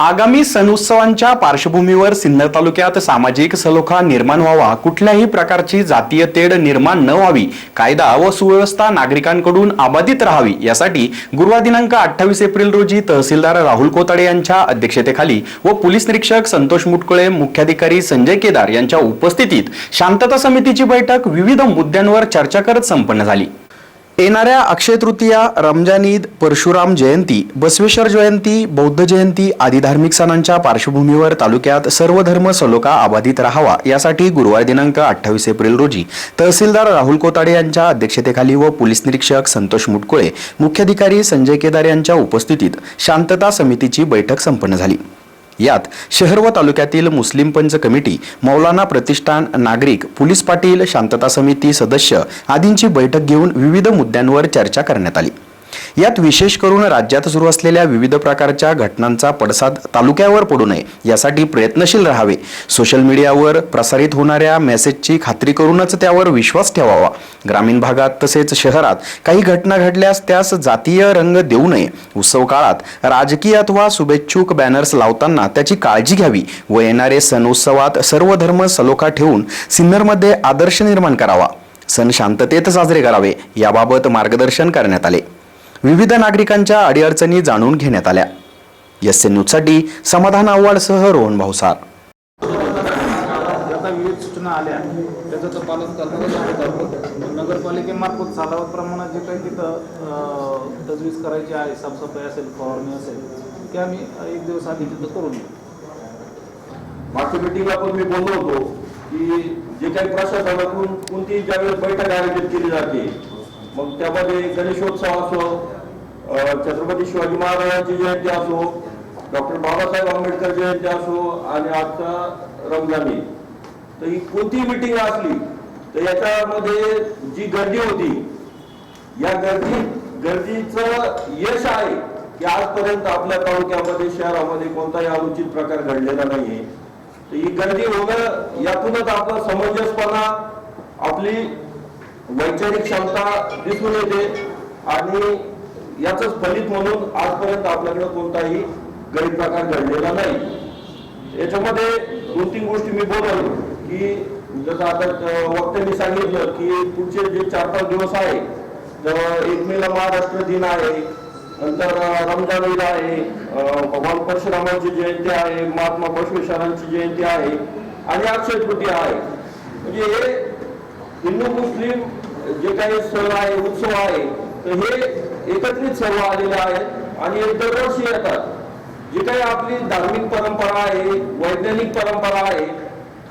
आगामी सण उत्सवांच्या पार्श्वभूमीवर सिन्नर तालुक्यात सामाजिक सलोखा निर्माण व्हावा. कुठल्याही प्रकारची जातीय तेढ निर्माण न व्हावी. कायदा व सुव्यवस्था नागरिकांकडून अबाधित राहावी. यासाठी गुरुवार दिनांक अठ्ठावीस एप्रिल रोजी तहसीलदार राहुल कोताडे यांच्या अध्यक्षतेखाली व पोलीस निरीक्षक संतोष मुटकुळे मुख्याधिकारी संजय केदार यांच्या उपस्थितीत शांतता समितीची बैठक विविध मुद्द्यांवर चर्चा करत संपन्न झाली. येणाऱ्या अक्षय तृतीया रमजान ईद परशुराम जयंती बसवेश्वर जयंती बौद्ध जयंती आदी धार्मिक सणांच्या पार्श्वभूमीवर तालुक्यात सर्व धर्म सलोका अबाधित राहावा यासाठी गुरुवार दिनांक अठ्ठावीस एप्रिल रोजी तहसीलदार राहुल कोताडे यांच्या अध्यक्षतेखाली व पोलीस निरीक्षक संतोष मुटकुळे मुख्याधिकारी संजय केदार यांच्या उपस्थितीत शांतता समितीची बैठक संपन्न झाली. यात शहर व तालुक्यातील मुस्लिम पंच कमिटी मौलाना प्रतिष्ठान नागरिक पोलीस पाटील शांतता समिती सदस्य आदींची बैठक घेऊन विविध मुद्द्यांवर चर्चा करण्यात आली. यात विशेष करून राज्यात सुरू असलेल्या विविध प्रकारच्या घटनांचा पडसाद तालुक्यावर पडू नये यासाठी प्रयत्नशील राहावे. सोशल मीडियावर प्रसारित होणाऱ्या मेसेजची खात्री करूनच त्यावर विश्वास ठेवावा. ग्रामीण भागात तसेच शहरात काही घटना घडल्यास त्यास जातीय रंग देऊ नये. उत्सव काळात राजकीय अथवा शुभेच्छुक बॅनर्स लावताना त्याची काळजी घ्यावी व येणारे सण उत्सवात सर्व धर्म सलोखा ठेवून सिन्नरमध्ये आदर्श निर्माण करावा. सण शांततेत साजरे करावे याबाबत मार्गदर्शन करण्यात आले. विविध नागरिकांच्या अडीअडचणी जाणून घेण्यात आल्या. एस एन न्यूजसाठी समाधान आव्हाडसह रोहन भाऊसार. विविध सूचना आल्या. त्याचं पालन करणारच नगरपालिकेमार्फत सालावतप्रमाणे जे काही तिथं अं, तजवीज करायची आहे साफसफाई असेल फवारणी असेल ते आम्ही एक दिवस आधी तिथं करून घेऊ मागच्या मिटिंगला पण मी बोललो होतो की जे काही प्रशासनाकडून कोणतीही ज्यावेळेस बैठक आयोजित केली जाते मग त्यामध्ये गणेशोत्सव असो छत्रपती शिवाजी महाराजांची जयंती असो डॉक्टर बाबासाहेब आंबेडकर जयंती असो आणि आता रमजानी तर ही कोणतीही मिटिंग असली तर याच्यामध्ये जी गर्दी होती या गर्दी गर्दीचं यश आहे की आजपर्यंत आपल्या तालुक्यामध्ये शहरामध्ये कोणताही अनुचित प्रकार घडलेला नाहीये. तर ही गर्दी होणं यातूनच आपला समंजसपणा आपली वैचारिक क्षमता दिसून येते आणि याच फलित म्हणून आजपर्यंत आपल्याकडे कोणताही गरीब प्रकार घडलेला नाही. याच्यामध्ये दोन तीन गोष्टी मी बोललो की जसं आता वक्त्यांनी सांगितलं की पुढचे जे चार पाच दिवस आहे तर एक मेला महाराष्ट्र दिन आहे नंतर रमजान ईद आहे भगवान परशुरामांची जयंती आहे महात्मा बसवेश्वरांची जयंती आहे आणि अक्षय तृतीया आहे. म्हणजे हे हिंदू मुस्लिम जे काही सण आहे उत्सव आहे तर हे एकत्रित सर्व आलेले आहेत आणि दरवर्षी येतात. जी काही आपली धार्मिक परंपरा आहे वैज्ञानिक परंपरा आहे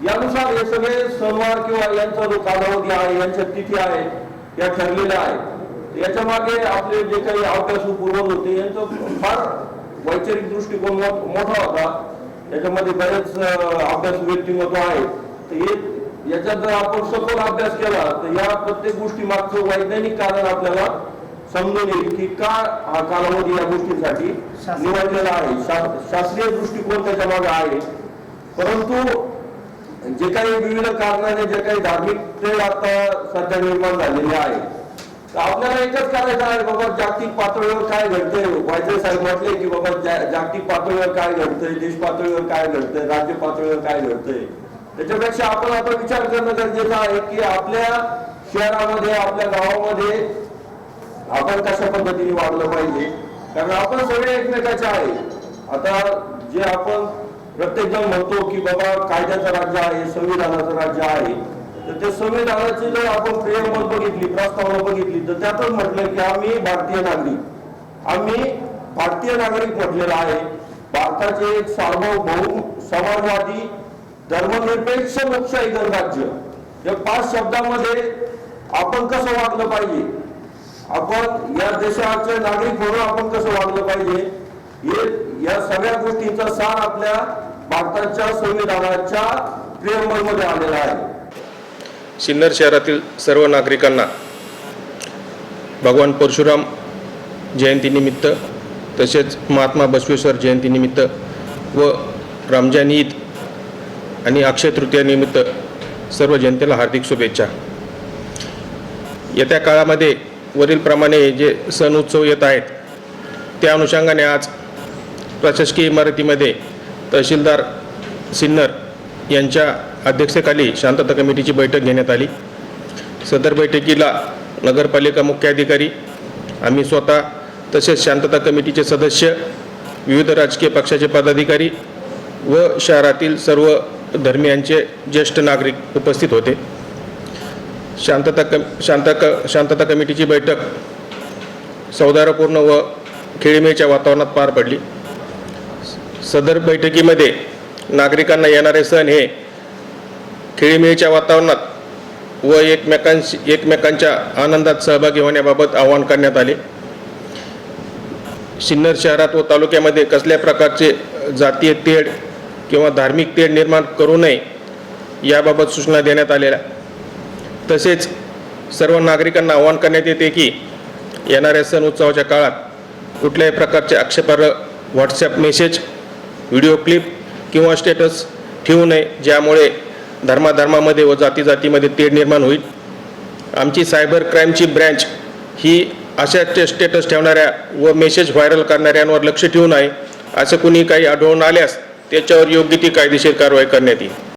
यानुसार हे सगळे सणवार किंवा यांचा जो कालावधी आहे यांच्या तिथी आहेत या ठरलेल्या आहेत. याच्या मागे आपले जे काही अभ्यास पूर्वज होते यांचं फार वैचारिक दृष्टिकोन मोठा होता. याच्यामध्ये बरेच अभ्यास व्यक्तिमत्व आहेत. तर हे याच्यात जर आपण सखोल अभ्यास केला तर या प्रत्येक गोष्टी मागचं वैज्ञानिक कारण आपल्याला समजून येईल की का हा कालावधी या गोष्टींसाठी निवडलेला आहे. शास्त्रीय दृष्टिकोन त्याच्यामागे आहे. परंतु जे काही विविध कारणाने जे काही धार्मिक तेढ आता सध्या निर्माण झालेले आहे तर आपल्याला एकच करायचं आहे बाबा जागतिक पातळीवर काय घडतंय? वायदे साहेब म्हटले की बाबा जागतिक पातळीवर काय घडतंय? देश पातळीवर काय घडतंय? राज्य पातळीवर काय घडतंय? त्याच्यापेक्षा आपण आता विचार करणं गरजेचं आहे की आपल्या शहरामध्ये आपल्या गावामध्ये आपण कशा पद्धतीने वाढलं पाहिजे? कारण आपण सगळे एकमेकाचे आहे. आता जे आपण प्रत्येक जण म्हणतो की बाबा कायद्याचं राज्य आहे संविधानाचं राज्य आहे तर ते संविधानाची जर आपण प्रेमबल बघितली प्रस्तावना बघितली तर त्यातच म्हटलं की आम्ही भारतीय नागरिक. आम्ही भारतीय नागरिक म्हटलेलं आहे. भारताचे एक सार्वभौम समाजवादी धर्मनिरपेक्ष लोकशाही गणराज्य या पाच शब्दामध्ये आपण कसं वागलं पाहिजे? आपण या देशाचे नागरिक म्हणून आपण कसं वागलं पाहिजे? हे या सगळ्या गोष्टींचा सार आपल्या भारताच्या संविधानाच्या प्रियंबलमध्ये आलेला आहे. सिन्नर शहरातील सर्व नागरिकांना भगवान परशुराम जयंतीनिमित्त तसेच महात्मा बसवेश्वर जयंतीनिमित्त व रमजान ईद आणि अक्षय तृतीयानिमित्त सर्व जनतेला हार्दिक शुभेच्छा. येत्या काळामध्ये वरीलप्रमाणे जे सण उत्सव येत आहेत त्या अनुषंगाने आज प्रशासकीय इमारतीमध्ये तहसीलदार सिन्नर यांच्या अध्यक्षतेखाली शांतता कमिटीची बैठक घेण्यात आली. सदर बैठकीला नगरपालिका मुख्याधिकारी आम्ही स्वतः तसेच शांतता कमिटीचे सदस्य विविध राजकीय पक्षाचे पदाधिकारी व शहरातील सर्व धर्मियांचे ज्येष्ठ नागरिक उपस्थित होते. शांतता कम शांता क शांतता कमिटीची बैठक सौदार्यपूर्ण व खेळीमेळीच्या वातावरणात पार पडली. सदर बैठकीमध्ये नागरिकांना येणारे सण हे खेळीमेळीच्या वातावरणात व एकमेकांशी एकमेकांच्या आनंदात सहभागी होण्याबाबत आवाहन करण्यात आले. सिन्नर शहरात व तालुक्यामध्ये कसल्या प्रकारचे जातीय तेढ किंवा धार्मिक तेढ निर्माण करू नये याबाबत सूचना देण्यात आलेल्या तसेच सर्व नागरिकांना आवाहन करण्यात येते की येणाऱ्या सण उत्सवाच्या काळात कुठल्याही प्रकारचे आक्षेपार्ह व्हॉट्सॲप मेसेज व्हिडिओ क्लिप किंवा स्टेटस ठेवू नये ज्यामुळे धर्माधर्मामध्ये व जाती जातीमध्ये तेढ निर्माण होईल. आमची सायबर क्राईमची ब्रँच ही अशा स्टेटस ठेवणाऱ्या व मेसेज व्हायरल करणाऱ्यांवर लक्ष ठेवून आहे असं कुणी काही आढळून आल्यास त्याच्यावर योग्य ती कायदेशीर कारवाई करण्यात येईल.